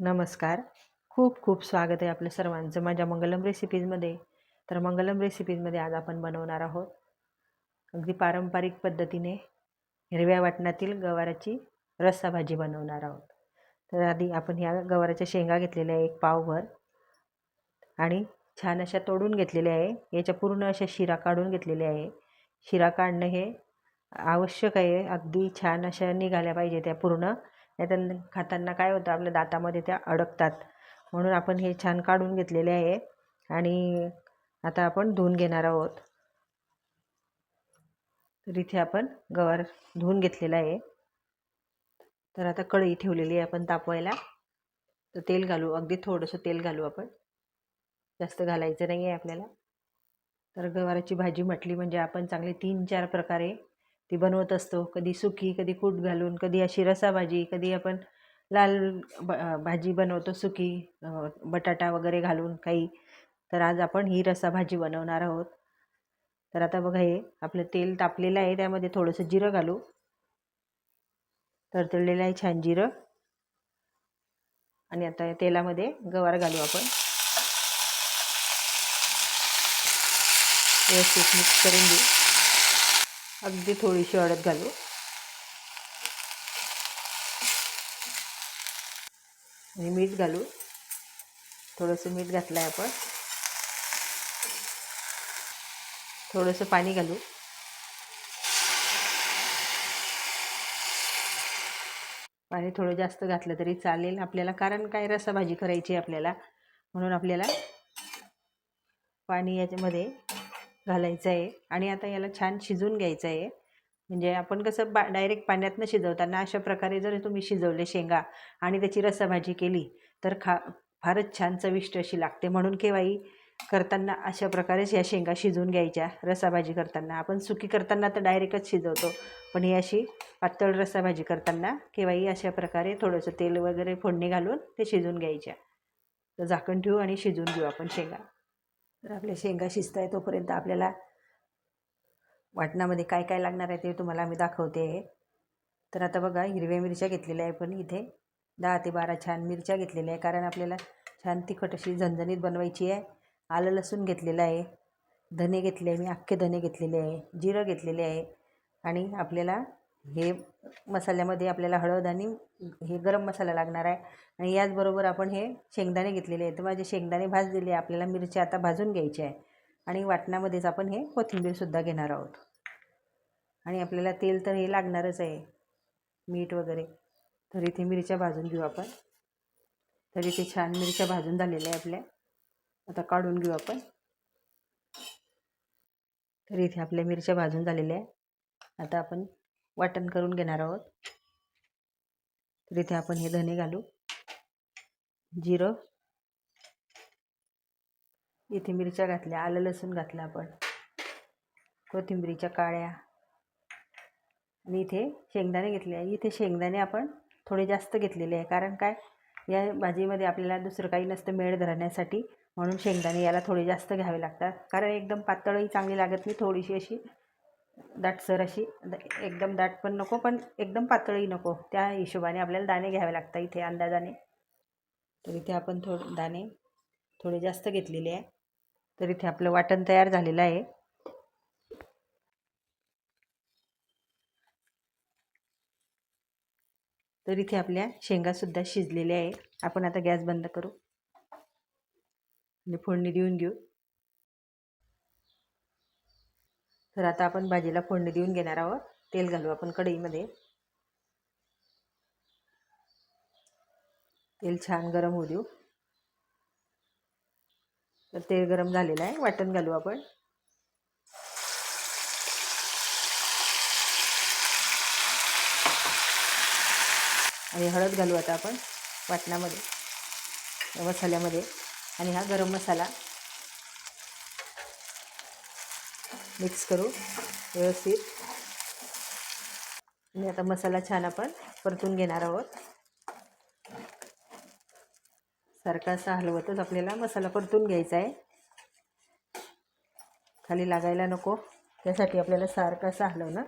नमस्कार. खूप खूप स्वागत आहे आपल्या सर्वांचं माझ्या मंगलम रेसिपीजमध्ये तर मंगलम रेसिपीजमध्ये आज आपण बनवणार आहोत अगदी पारंपरिक पद्धतीने हिरव्या वाटणातील गवाराची रस्सा भाजी बनवणार आहोत. तर आधी आपण ह्या गवाराच्या शेंगा घेतलेल्या आहे एक पावभर आणि छान अशा तोडून घेतलेल्या आहे. याच्या पूर्ण अशा शिरा काढून घेतलेल्या आहे. शिरा काढणं हे आवश्यक आहे. अगदी छान अशा निघाल्या पाहिजे त्या पूर्ण नाही खाताना काय होतं आपल्या दातामध्ये त्या अडकतात. म्हणून आपण हे छान काढून घेतलेले आहे आणि आता आपण धुवून घेणार आहोत. तर इथे आपण गवार धुवून घेतलेला आहे. तर आता कढई ठेवलेली आहे आपण तापवायला. तर तेल घालू अगदी थोडंसं तेल घालू आपण. जास्त घालायचं नाही आहे आपल्याला. तर गवाराची भाजी म्हटली म्हणजे आपण चांगले तीन चार प्रकारे ती बनवत असतो. कधी सुकी कधी कूट घालून कधी अशी रसाभाजी कधी आपण लाल ब भाजी बनवतो सुकी बटाटा वगैरे घालून काही. तर आज आपण ही रसाभाजी बनवणार आहोत. तर आता बघा हे आपलं तेल तापलेलं आहे त्यामध्ये थोडंसं जिरं घालू. तळतळलेलं आहे छान जिरं. आणि आता तेलामध्ये गवार घालू आपण. व्यवस्थित मिक्स करून घेऊ. अगदी थोडीशी हळद घालू. आणि मीठ घालू. थोडंसं मीठ घातलं आहे आपण. थोडंसं पाणी घालू. पाणी थोडं जास्त घातलं तरी चालेल. आपल्याला कारण काय? रसाभाजी करायची आपल्याला. म्हणून आपल्याला पाणी याच्यामध्ये घालायचं आहे आणि आता याला छान शिजवून घ्यायचं आहे म्हणजे आपण कसं बा डायरेक्ट पाण्यातनं शिजवताना अशा प्रकारे जर तुम्ही शिजवले शेंगा आणि त्याची रसाभाजी केली तर खा फारच छान चविष्ट अशी लागते. म्हणून केव्हाही करताना अशा प्रकारेच या शेंगा शिजवून घ्यायच्या. रसाभाजी करताना. आपण सुकी करताना तर डायरेक्टच शिजवतो. पण ही अशी पातळ रसाभाजी करताना केव्हाही अशा प्रकारे थोडंसं तेल वगैरे फोडणी घालून ते शिजवून घ्यायच्या. तर झाकण ठेवू आणि शिजवून घेऊ आपण शेंगा. तर आपल्या शेंगा शिजत आहे तोपर्यंत आपल्याला वाटणामध्ये काय काय लागणार आहे ते तुम्हाला मी दाखवते. आहे तर आता बघा हिरव्या मिरच्या घेतलेल्या आहे पण इथे दहा ते बारा छान मिरच्या घेतलेल्या आहे कारण आपल्याला छान तिखट अशी झणझणीत बनवायची आहे. आलं लसूण घेतलेलं आहे धने घेतले आहे मी अख्खे धने घेतलेले आहे जिरं घेतलेले आहे आणि आपल्याला हे मसाल्यामध्ये आपल्याला हळद आणि हे गरम मसाला लागणार आहे. आणि याचबरोबर आपण हे शेंगदाणे घेतलेले आहेत. तर माझे शेंगदाणे भाजलेले आपल्याला मिरची आता भाजून घ्यायची आहे. आणि वाटणामध्येच आपण हे कोथिंबीरसुद्धा घेणार आहोत. आणि आपल्याला तेल तर हे लागणारच आहे. मीठ वगैरे. तर इथे मिरच्या भाजून घेऊ आपण. तर इथे छान मिरच्या भाजून झालेल्या आहे आपल्या. आता काढून घेऊ आपण. तर इथे आपल्या मिरच्या भाजून झालेल्या आहे आता आपण वाटण करून घेणार आहोत. तर इथे आपण हे धने घालू. जिरं. इथे मिरच्या घातल्या आलं लसूण घातलं आपण. कोथिंबीरीच्या काळ्या. आणि इथे शेंगदाणे घेतले. आहे इथे शेंगदाणे आपण थोडे जास्त घेतलेले आहे. कारण काय? या भाजीमध्ये आपल्याला दुसरं काही नसतं मेळ धरण्यासाठी. म्हणून शेंगदाणे याला थोडे जास्त घ्यावे लागतात. कारण एकदम पातळही चांगली लागत नाही. थोडीशी अशी दाटसर अशी एकदम दाट पण नको पण एकदम पातळी नको. त्या हिशोबाने आपल्याला दाणे घ्यावे लागतात इथे अंदाजाने. तर इथे आपण थोडे दाणे थोडे जास्त घेतलेले आहे. तर इथे आपलं वाटण तयार झालेलं आहे. तर इथे आपल्या शेंगासुद्धा शिजलेल्या आहे. आपण आता गॅस बंद करू. आणि फोडणी देऊन घेऊ. तर आता आपण भाजीला फोडणी देऊन घेणार आहोत. तेल घालू आपण कढईमध्ये. तेल छान गरम होऊ देऊ. तर तेल गरम झालेलं आहे. वाटण घालू आपण. आणि हळद घालू आता आपण वाटणामध्ये मसाल्यामध्ये. आणि हा गरम मसाला मिक्स करू व्यवस्थित. आणि आता मसाला छान आपण परतून घेणार आहोत. सारखा असा हलवतच आपल्याला मसाला परतून घ्यायचा आहे. खाली लागायला नको त्यासाठी आपल्याला सारखा असा हलवणं.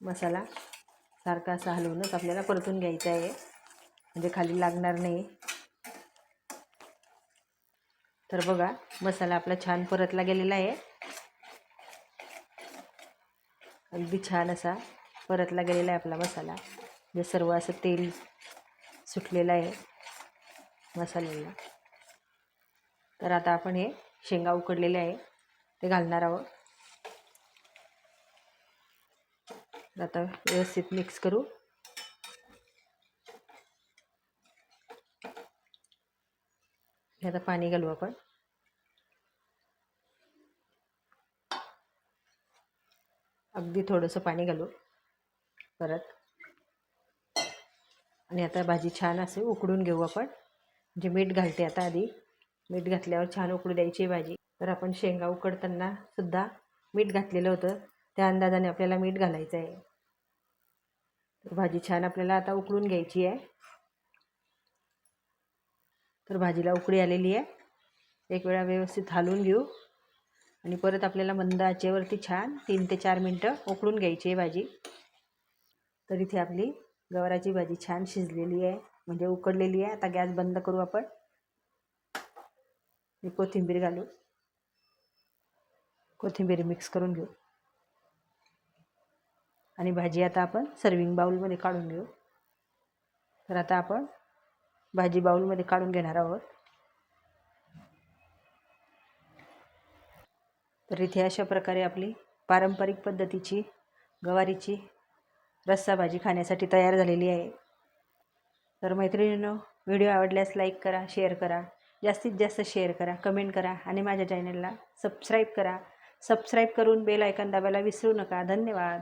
मसाला सारखा असा हलवूनच आपल्याला परतून घ्यायचा आहे. म्हणजे खाली लागणार नाही. तर बघा मसाला आपला छान परतला गेलेला आहे. अगदी छान असा परतला गेलेला आहे आपला मसाला. जे सर्व असं तेल सुटलेलं आहे मसाल्याला. तर आता आपण हे शेंगा उकडलेले आहे ते घालणार आहोत. आता व्यवस्थित मिक्स करू. हे आता पाणी घालू आपण. अगदी थोडंसं पाणी घालू परत. आणि आता भाजी छान असे उकडून घेऊ आपण. म्हणजे मीठ घालते आता आधी. मीठ घातल्यावर छान उकडू द्यायची भाजी. तर आपण शेंगा उकडताना सुद्धा मीठ घातलेलं होतं. त्या अंदाजाने आपल्याला मीठ घालायचं आहे. तर भाजी छान आपल्याला आता उकडून घ्यायची आहे. तर भाजीला उकळी आलेली आहे. एक वेळा व्यवस्थित हालवून घेऊ. आणि परत आपल्याला मंद आचेवरती छान तीन ते चार मिनटं उकळून घ्यायची आहे भाजी. तर इथे आपली गवाराची भाजी छान शिजलेली आहे म्हणजे उकडलेली आहे. आता गॅस बंद करू आपण. कोथिंबीर घालू कोथिंबीर मिक्स करून घेऊ. आणि भाजी आता आपण सर्विंग बाऊलमध्ये काढून घेऊ. तर आता आपण भाजी बाऊलमध्ये काढून घेणार आहोत. तर इथे अशा प्रकारे आपली पारंपरिक पद्धतीची गवारीची रस्सा भाजी खाण्यासाठी तयार झालेली आहे. तर मैत्रिणींनो व्हिडिओ आवडल्यास लाईक करा शेअर करा जास्तीत जास्त शेअर करा कमेंट करा आणि माझ्या चॅनलला सबस्क्राईब करा. सबस्क्राईब करून बेल आयकन दाबायला विसरू नका. धन्यवाद.